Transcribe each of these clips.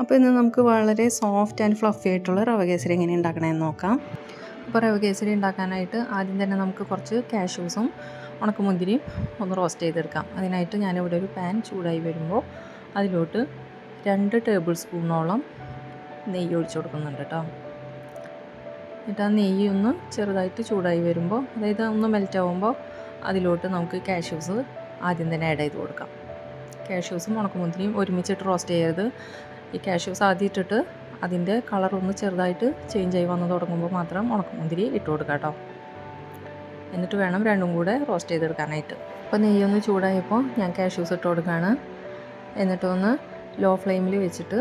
അപ്പോൾ ഇന്ന് നമുക്ക് വളരെ സോഫ്റ്റ് ആൻഡ് ഫ്ലഫി ആയിട്ടുള്ള റവ കേസരി എങ്ങനെ ഉണ്ടാക്കണമെന്ന് നോക്കാം. അപ്പോൾ റവ കേസരി ഉണ്ടാക്കാനായിട്ട് ആദ്യം തന്നെ നമുക്ക് കുറച്ച് കാഷ്യൂസും ഉണക്കമുന്തിരിയും ഒന്ന് റോസ്റ്റ് ചെയ്തെടുക്കാം. അതിനായിട്ട് ഞാനിവിടെ ഒരു പാൻ ചൂടായി വരുമ്പോൾ അതിലോട്ട് രണ്ട് ടേബിൾ സ്പൂണോളം നെയ്യ് ഒഴിച്ചു കൊടുക്കുന്നുണ്ട് കേട്ടോ. എന്നിട്ട് ആ നെയ്യ് ഒന്ന് ചെറുതായിട്ട് ചൂടായി വരുമ്പോൾ അതായത് ഒന്ന് മെൽറ്റ് ആവുമ്പോൾ അതിലോട്ട് നമുക്ക് കാഷ്യൂസ് ആദ്യം തന്നെ ആഡ് ചെയ്ത് കൊടുക്കാം. കാഷ്യൂസും ഉണക്കമുന്തിരിയും ഒരുമിച്ചിട്ട് റോസ്റ്റ് ചെയ്യരുത്. ഈ കാഷ്യൂസ് ആദ്യം ഇട്ടിട്ട് അതിന്റെ കളർ ഒന്ന് ചെറുതായിട്ട് ചേഞ്ച് ആയി വന്ന് തുടങ്ങുമ്പോൾ മാത്രം ഉണക്കമുന്തിരി ഇട്ട് കൊടുക്കാം കേട്ടോ. എന്നിട്ട് വേണം രണ്ടും കൂടെ റോസ്റ്റ് ചെയ്തെടുക്കാനായിട്ട്. അപ്പോൾ നെയ്യൊന്ന് ചൂടായപ്പോൾ ഞാൻ കാഷ്യൂസ് ഇട്ട് കൊടുക്കുകയാണ്. എന്നിട്ടൊന്ന് ലോ ഫ്ലെയിമിൽ വെച്ചിട്ട്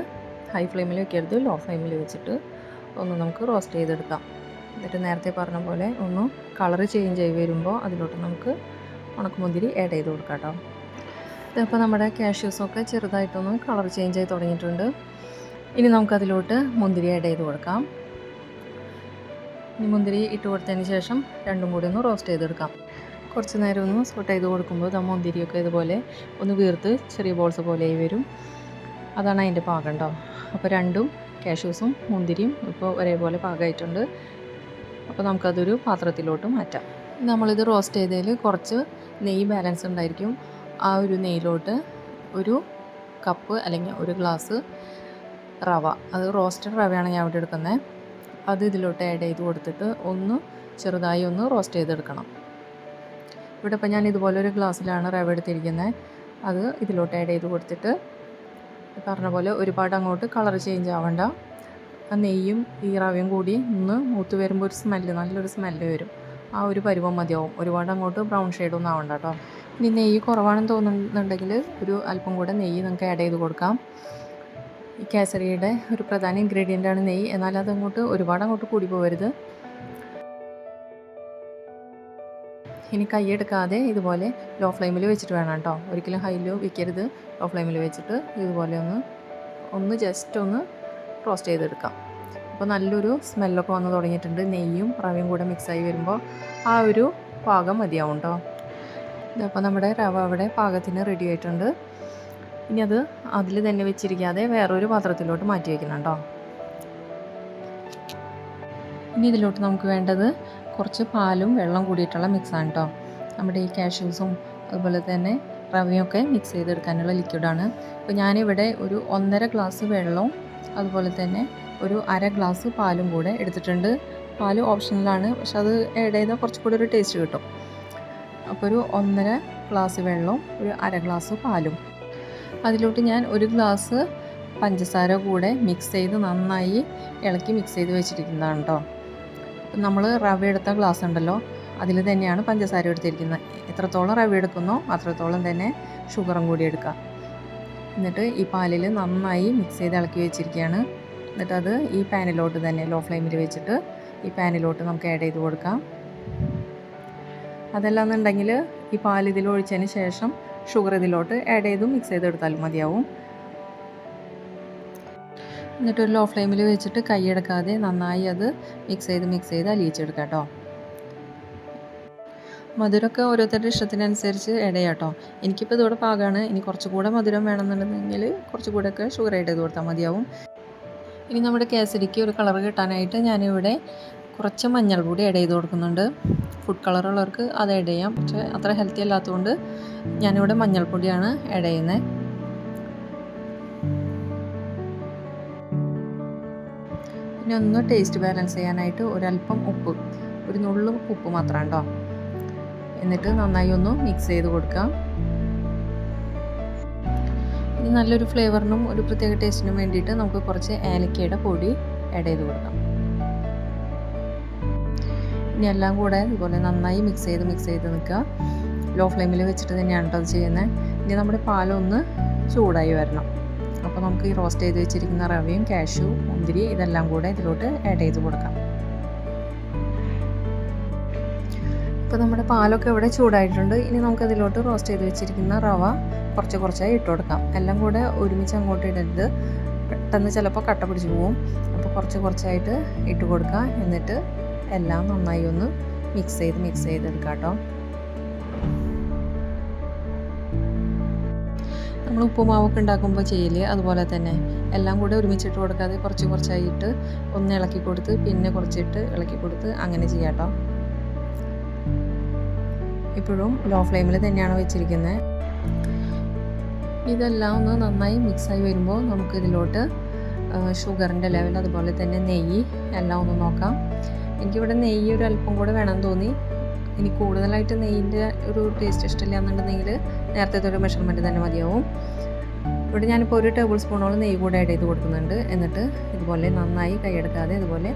ഹൈ ഫ്ലെയിമിൽ വെക്കരുത് ലോ ഫ്ലെയിമിൽ വെച്ചിട്ട് ഒന്ന് നമുക്ക് റോസ്റ്റ് ചെയ്തെടുക്കാം. എന്നിട്ട് നേരത്തെ പറഞ്ഞ പോലെ ഒന്ന് കളറ് ചേഞ്ച് ആയി വരുമ്പോൾ അതിലോട്ട് നമുക്ക് ഉണക്കമുന്തിരി ആഡ് ചെയ്ത് കൊടുക്കാം കേട്ടോ. ഇതിപ്പോൾ നമ്മുടെ കാഷ്യൂസൊക്കെ ചെറുതായിട്ടൊന്ന് കളർ ചേഞ്ച് ആയി തുടങ്ങിയിട്ടുണ്ട്. ഇനി നമുക്കതിലോട്ട് മുന്തിരി ആഡ് ചെയ്ത് കൊടുക്കാം. ഇനി മുന്തിരി ഇട്ട് കൊടുത്തതിന് ശേഷം രണ്ടും കൂടി ഒന്ന് റോസ്റ്റ് ചെയ്തെടുക്കാം കുറച്ച് നേരം ഒന്ന് സോട്ട് ചെയ്ത് കൊടുക്കുമ്പോൾ ആ മുന്തിരിയൊക്കെ ഇതുപോലെ ഒന്ന് വീർത്ത് ചെറിയ ബോൾസ് പോലെ വരും. അതാണ് അതിന്റെ പാകം കേട്ടോ അപ്പോൾ രണ്ടും കാഷ്യൂസും മുന്തിരിയും ഇപ്പോൾ ഒരേപോലെ പാകമായിട്ടുണ്ട്. അപ്പോൾ നമുക്കതൊരു പാത്രത്തിലോട്ട് മാറ്റാം. നമ്മളിത് റോസ്റ്റ് ചെയ്തതിൽ കുറച്ച് നെയ്യ് ബാലൻസ് ഉണ്ടായിരിക്കും. ആ ഒരു നെയ്യിലോട്ട് ഒരു കപ്പ് അല്ലെങ്കിൽ ഒരു ഗ്ലാസ് റവ. അത് റോസ്റ്റഡ് റവയാണ് ഞാൻ ഇവിടെ എടുക്കുന്നത്. അത് ഇതിലോട്ട് ആഡ് ചെയ്ത് കൊടുത്തിട്ട് ഒന്ന് ചെറുതായി ഒന്ന് റോസ്റ്റ് ചെയ്തെടുക്കണം. ഇവിടെ ഇപ്പം ഞാൻ ഇതുപോലെ ഒരു ഗ്ലാസ്സിലാണ് റവ എടുത്തിരിക്കുന്നത് അത് ഇതിലോട്ട് ആഡ് ചെയ്ത് കൊടുത്തിട്ട് പറഞ്ഞ പോലെ ഒരുപാട് അങ്ങോട്ട് കളർ ചേഞ്ച് ആവണ്ട. ആ നെയ്യും ഈ റവയും കൂടി ഒന്ന് മൂത്ത് വരുമ്പോൾ ഒരു സ്മെല്ല് നല്ലൊരു സ്മെല്ല് വരും. ആ ഒരു പരുവം മതിയാവും. ഒരുപാട് അങ്ങോട്ട് ബ്രൗൺ ഷെയ്ഡൊന്നും ആവണ്ട കേട്ടോ. ഇനി നെയ്യ് കുറവാണെന്ന് തോന്നുന്നുണ്ടെങ്കിൽ ഒരു അല്പം കൂടെ നെയ്യ് നമുക്ക് ആഡ് ചെയ്ത് കൊടുക്കാം. ഈ കേസരിയുടെ ഒരു പ്രധാന ഇൻഗ്രീഡിയന്റ് ആണ് നെയ്യ്. എന്നാൽ അതങ്ങോട്ട് ഒരുപാട് അങ്ങോട്ട് കൂടി പോകരുത്. ഇനി കൈയെടുക്കാതെ ഇതുപോലെ ലോ ഫ്ലെയിമിൽ വെച്ചിട്ട് വേണം കേട്ടോ. ഒരിക്കലും ഹൈലോ വയ്ക്കരുത് ലോ ഫ്ലെയിമിൽ വെച്ചിട്ട് ഇതുപോലെ ഒന്ന് ഒന്ന് ജസ്റ്റ് ഒന്ന് റോസ്റ്റ് ചെയ്തെടുക്കാം. അപ്പോൾ നല്ലൊരു സ്മെല്ലൊക്കെ വന്ന് തുടങ്ങിയിട്ടുണ്ട്. നെയ്യും റവയും കൂടെ മിക്സായി വരുമ്പോൾ ആ ഒരു പാകം മതിയാവും കേട്ടോ. അപ്പോൾ നമ്മുടെ റവ അവിടെ പാകത്തിന് റെഡി ആയിട്ടുണ്ട്. ഇനി അത് അതിൽ തന്നെ വെച്ചിരിക്കാതെ വേറൊരു പാത്രത്തിലോട്ട് മാറ്റി വയ്ക്കണം കേട്ടോ ഇനി ഇതിലോട്ട് നമുക്ക് വേണ്ടത് കുറച്ച് പാലും വെള്ളം കൂടിയിട്ടുള്ള മിക്സാണ് കേട്ടോ നമ്മുടെ ഈ കാഷ്യൂസും അതുപോലെ തന്നെ റവയൊക്കെ മിക്സ് ചെയ്തെടുക്കാനുള്ള ലിക്വിഡാണ് അപ്പോൾ ഞാനിവിടെ ഒരു ഒന്നര ഗ്ലാസ് വെള്ളവും അതുപോലെ തന്നെ ഒരു അര ഗ്ലാസ് പാലും കൂടെ എടുത്തിട്ടുണ്ട്. പാൽ ഓപ്ഷണലാണ് പക്ഷെ അത് ആഡ് ചെയ്താൽ കുറച്ചുകൂടി ഒരു ടേസ്റ്റ് കിട്ടും. അപ്പോൾ ഒരു ഒന്നര ഗ്ലാസ് വെള്ളവും ഒരു അര ഗ്ലാസ് പാലും. അതിലോട്ട് ഞാൻ ഒരു ഗ്ലാസ് പഞ്ചസാര കൂടെ മിക്സ് ചെയ്ത് നന്നായി ഇളക്കി മിക്സ് ചെയ്ത് വെച്ചിരിക്കുന്നതാണ് കേട്ടോ നമ്മൾ റവ എടുത്ത ഗ്ലാസ് ഉണ്ടല്ലോ അതിൽ തന്നെയാണ് പഞ്ചസാര എടുത്തിരിക്കുന്നത്. എത്രത്തോളം റവ എടുക്കുന്നോ അത്രത്തോളം തന്നെ ഷുഗറും കൂടി എടുക്കുക എന്നിട്ട് ഈ പാലിൽ നന്നായി മിക്സ് ചെയ്ത് ഇളക്കി വെച്ചിരിക്കുകയാണ്. എന്നിട്ട് അത് ഈ പാനിലോട്ട് തന്നെ ലോ ഫ്ലെയിമിൽ വെച്ചിട്ട് ഈ പാനിലോട്ട് നമുക്ക് ആഡ് ചെയ്ത് കൊടുക്കാം. അതല്ലാന്നുണ്ടെങ്കിൽ ഈ പാൽ ഇതിൽ ഒഴിച്ചതിന് ശേഷം ഷുഗർ ഇതിലോട്ട് ആഡ് ചെയ്ത് മിക്സ് ചെയ്തെടുത്താലും മതിയാവും. എന്നിട്ട് ഒരു ലോ ഫ്ലെയിമിൽ വെച്ചിട്ട് കൈയെടുക്കാതെ നന്നായി അത് മിക്സ് ചെയ്ത് മിക്സ് ചെയ്ത് അലിയിച്ചെടുക്കാം കേട്ടോ. മധുരമൊക്കെ ഓരോരുത്തരുടെ ഇഷ്ടത്തിനനുസരിച്ച് ആഡ് ചെയ്യാം കേട്ടോ. എനിക്കിപ്പോൾ ഇതോടെ പാകമാണ് ഇനി കുറച്ചുകൂടെ മധുരം വേണമെന്നുണ്ടെങ്കിൽ കുറച്ചുകൂടെയൊക്കെ ഷുഗർ ആഡ് ചെയ്ത് കൊടുത്താൽ മതിയാവും. ഇനി നമ്മുടെ കേസരിക്ക് ഒരു കളർ കിട്ടാനായിട്ട് ഞാനിവിടെ കുറച്ച് മഞ്ഞൾ പൊടി ആഡ് ചെയ്ത് കൊടുക്കുന്നുണ്ട്. ഫുഡ് കളറുള്ളവർക്ക് അത് ആഡ് ചെയ്യാം. പക്ഷേ അത്ര ഹെൽത്തി അല്ലാത്തതുകൊണ്ട് ഞാനിവിടെ മഞ്ഞൾപ്പൊടിയാണ് ആഡ് ചെയ്യുന്നത് പിന്നെ ഒന്ന് ടേസ്റ്റ് ബാലൻസ് ചെയ്യാനായിട്ട് ഒരല്പം ഉപ്പ് ഒരു നുള്ളും ഉപ്പ് മാത്രം കേട്ടോ എന്നിട്ട് നന്നായി ഒന്ന് മിക്സ് ചെയ്ത് കൊടുക്കാം. ഇനി നല്ലൊരു ഫ്ലേവറിനും ഒരു പ്രത്യേക ടേസ്റ്റിനും വേണ്ടിയിട്ട് നമുക്ക് കുറച്ച് ഏലക്കയുടെ പൊടി ആഡ് ചെയ്ത് കൊടുക്കാം. ഇനി എല്ലാം കൂടെ ഇതുപോലെ നന്നായി മിക്സ് ചെയ്ത് മിക്സ് ചെയ്ത് നിൽക്കുക. ലോ ഫ്ലെയിമിൽ വെച്ചിട്ട് തന്നെയാണ് കേട്ടോ അത് ചെയ്യുന്നത്. ഇനി നമ്മുടെ പാലൊന്ന് ചൂടായി വരണം. അപ്പോൾ നമുക്ക് ഈ റോസ്റ്റ് ചെയ്ത് വെച്ചിരിക്കുന്ന റവയും കാഷ്യൂ മുന്തിരി ഇതെല്ലാം കൂടെ ഇതിലോട്ട് ആഡ് ചെയ്ത് കൊടുക്കാം. ഇപ്പോൾ നമ്മുടെ പാലൊക്കെ ഇവിടെ ചൂടായിട്ടുണ്ട്. ഇനി നമുക്ക് അതിലോട്ട് റോസ്റ്റ് ചെയ്ത് വെച്ചിരിക്കുന്ന റവ കുറച്ച് കുറച്ചായി ഇട്ട് കൊടുക്കാം. എല്ലാം കൂടെ ഒരുമിച്ച് അങ്ങോട്ട് ഇടരുത്. പെട്ടെന്ന് ചിലപ്പോൾ കട്ട പിടിച്ച് പോവും. അപ്പോൾ കുറച്ച് കുറച്ചായിട്ട് ഇട്ട് കൊടുക്കുക. എന്നിട്ട് എല്ലാം നന്നായി ഒന്ന് മിക്സ് ചെയ്ത് മിക്സ് ചെയ്തെടുക്കാം കേട്ടോ. നമ്മൾ ഉപ്പുമാവൊക്കെ ഉണ്ടാക്കുമ്പോൾ ചെയ്യില്ലേ അതുപോലെ തന്നെ. എല്ലാം കൂടെ ഒരുമിച്ചിട്ട് കൊടുക്കാതെ കുറച്ച് കുറച്ചായിട്ട് ഒന്ന് ഇളക്കി കൊടുത്ത് പിന്നെ കുറച്ചിട്ട് ഇളക്കി കൊടുത്ത് അങ്ങനെ ചെയ്യാം കേട്ടോ. ഇപ്പോഴും ലോ ഫ്ലെയിമിൽ തന്നെയാണ് വെച്ചിരിക്കുന്നത് ഇതെല്ലാം ഒന്ന് നന്നായി മിക്സായി വരുമ്പോൾ നമുക്ക് ഇതിലോട്ട് ഷുഗറിന്റെ ലെവൽ അതുപോലെ തന്നെ നെയ്യ് എല്ലാം ഒന്ന് നോക്കാം. എനിക്കിവിടെ നെയ്യ് ഒരു അല്പം കൂടെ വേണമെന്ന് തോന്നി. ഇനി കൂടുതലായിട്ട് നെയ്യിന്റെ ഒരു ടേസ്റ്റ് ഇഷ്ടമില്ല എന്നുണ്ടെങ്കിൽ നേരത്തെ ഒരു മെഷർമെന്റ് തന്നെ മതിയാവും. ഇവിടെ ഞാനിപ്പോൾ ഒരു ടേബിൾ സ്പൂണോളം നെയ്യ് കൂടെ ആഡ് ചെയ്ത് കൊടുക്കുന്നുണ്ട്. എന്നിട്ട് ഇതുപോലെ നന്നായി കൈയെടുക്കാതെ ഇതുപോലെ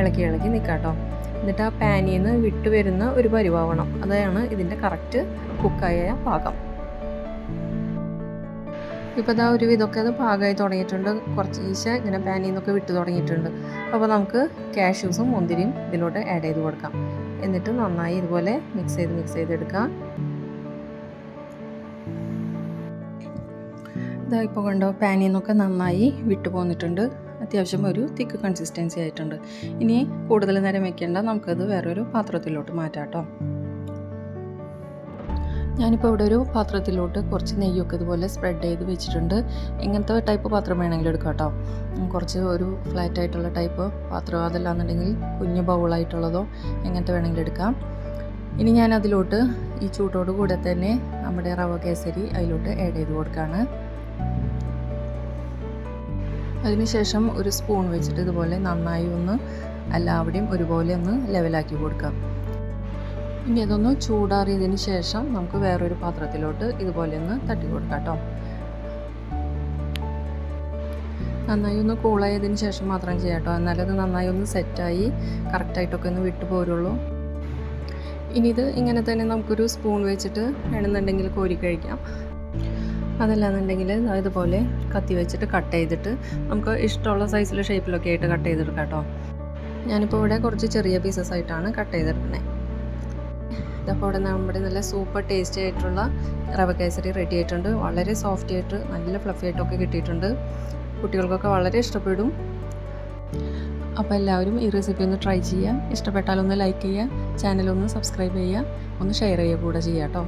ഇളക്കി ഇളക്കി നിൽക്കാട്ടോ എന്നിട്ട് ആ പാനിൽ നിന്ന് വിട്ടുവരുന്ന ഒരു പരിവാവണം. അതാണ് ഇതിന്റെ കറക്റ്റ് കുക്കായ പാകം. ഇപ്പോൾ ഇതാ ഒരു വിധമൊക്കെ അത് പാകമായി തുടങ്ങിയിട്ടുണ്ട്. കുറച്ച് ഈശ ഇങ്ങനെ പാനിൽ നിന്നൊക്കെ വിട്ടു തുടങ്ങിയിട്ടുണ്ട്. അപ്പോൾ നമുക്ക് കാഷ്യൂസും മുന്തിരിയും ഇതിലോട്ട് ആഡ് ചെയ്ത് കൊടുക്കാം. എന്നിട്ട് നന്നായി ഇതുപോലെ മിക്സ് ചെയ്ത് മിക്സ് ചെയ്തെടുക്കാം ഇതാ ഇപ്പോൾ കണ്ടോ പാനിൽ നിന്നൊക്കെ നന്നായി വിട്ടു പോന്നിട്ടുണ്ട്. അത്യാവശ്യം ഒരു തിക്ക് കൺസിസ്റ്റൻസി ആയിട്ടുണ്ട്. ഇനി കൂടുതൽ നേരം വെക്കേണ്ട നമുക്കത് വേറൊരു പാത്രത്തിലോട്ട് മാറ്റാം കേട്ടോ. ഞാനിപ്പോൾ ഇവിടെ ഒരു പാത്രത്തിലോട്ട് കുറച്ച് നെയ്യൊക്കെ ഇതുപോലെ സ്പ്രെഡ് ചെയ്ത് വെച്ചിട്ടുണ്ട്. ഇങ്ങനത്തെ ടൈപ്പ് പാത്രം വേണമെങ്കിൽ എടുക്കാം കേട്ടോ കുറച്ച് ഒരു ഫ്ലാറ്റ് ആയിട്ടുള്ള ടൈപ്പ് പാത്രം അതല്ലാന്നുണ്ടെങ്കിൽ കുഞ്ഞു ബൗളായിട്ടുള്ളതോ എങ്ങനത്തെ വേണമെങ്കിലും എടുക്കാം. ഇനി ഞാൻ അതിലോട്ട് ഈ ചൂട്ടോട് കൂടെ തന്നെ നമ്മുടെ റവ കേസരി അതിലോട്ട് ആഡ് ചെയ്ത് കൊടുക്കുകയാണ് അതിനുശേഷം ഒരു സ്പൂൺ വെച്ചിട്ട് ഇതുപോലെ നന്നായി ഒന്ന് എല്ലാവിടെയും ഒരുപോലെ ഒന്ന് ലെവലാക്കി കൊടുക്കാം. ഇനി അതൊന്ന് ചൂടാറിയതിന് ശേഷം നമുക്ക് വേറൊരു പാത്രത്തിലോട്ട് ഇതുപോലെ ഒന്ന് തട്ടി കൊടുക്കാം കേട്ടോ. നന്നായി ഒന്ന് കൂളായതിന് ശേഷം മാത്രം ചെയ്യാം കേട്ടോ. എന്നാലത് നന്നായി ഒന്ന് സെറ്റായി കറക്റ്റായിട്ടൊക്കെ ഒന്ന് വിട്ടു പോരുള്ളൂ. ഇനി ഇത് ഇങ്ങനെ തന്നെ നമുക്കൊരു സ്പൂൺ വെച്ചിട്ട് വേണമെന്നുണ്ടെങ്കിൽ കോരി കഴിക്കാം. അതല്ലാന്നുണ്ടെങ്കിൽ ഇതുപോലെ കത്തി വെച്ചിട്ട് കട്ട് ചെയ്തിട്ട് നമുക്ക് ഇഷ്ടമുള്ള സൈസിൽ ഷേപ്പിലൊക്കെ ആയിട്ട് കട്ട് ചെയ്തെടുക്കാം കേട്ടോ. ഞാനിപ്പോൾ ഇവിടെ കുറച്ച് ചെറിയ പീസസ് ആയിട്ടാണ് കട്ട് ചെയ്തെടുക്കുന്നത്. ഇതപ്പോൾ ഇവിടെ നമ്മുടെ നല്ല സൂപ്പർ ടേസ്റ്റി ആയിട്ടുള്ള റവ കേസരി റെഡി ആയിട്ടുണ്ട്. വളരെ സോഫ്റ്റ് ആയിട്ട് നല്ല ഫ്ലഫി ആയിട്ടൊക്കെ കിട്ടിയിട്ടുണ്ട്. കുട്ടികൾക്കൊക്കെ വളരെ ഇഷ്ടപ്പെടും. അപ്പോൾ എല്ലാവരും ഈ റെസിപ്പി ഒന്ന് ട്രൈ ചെയ്യുക. ഇഷ്ടപ്പെട്ടാലൊന്ന് ലൈക്ക് ചെയ്യുക. ചാനലൊന്ന് സബ്സ്ക്രൈബ് ചെയ്യുക. ഒന്ന് ഷെയർ ചെയ്യുക കൂടെ ചെയ്യാം കേട്ടോ.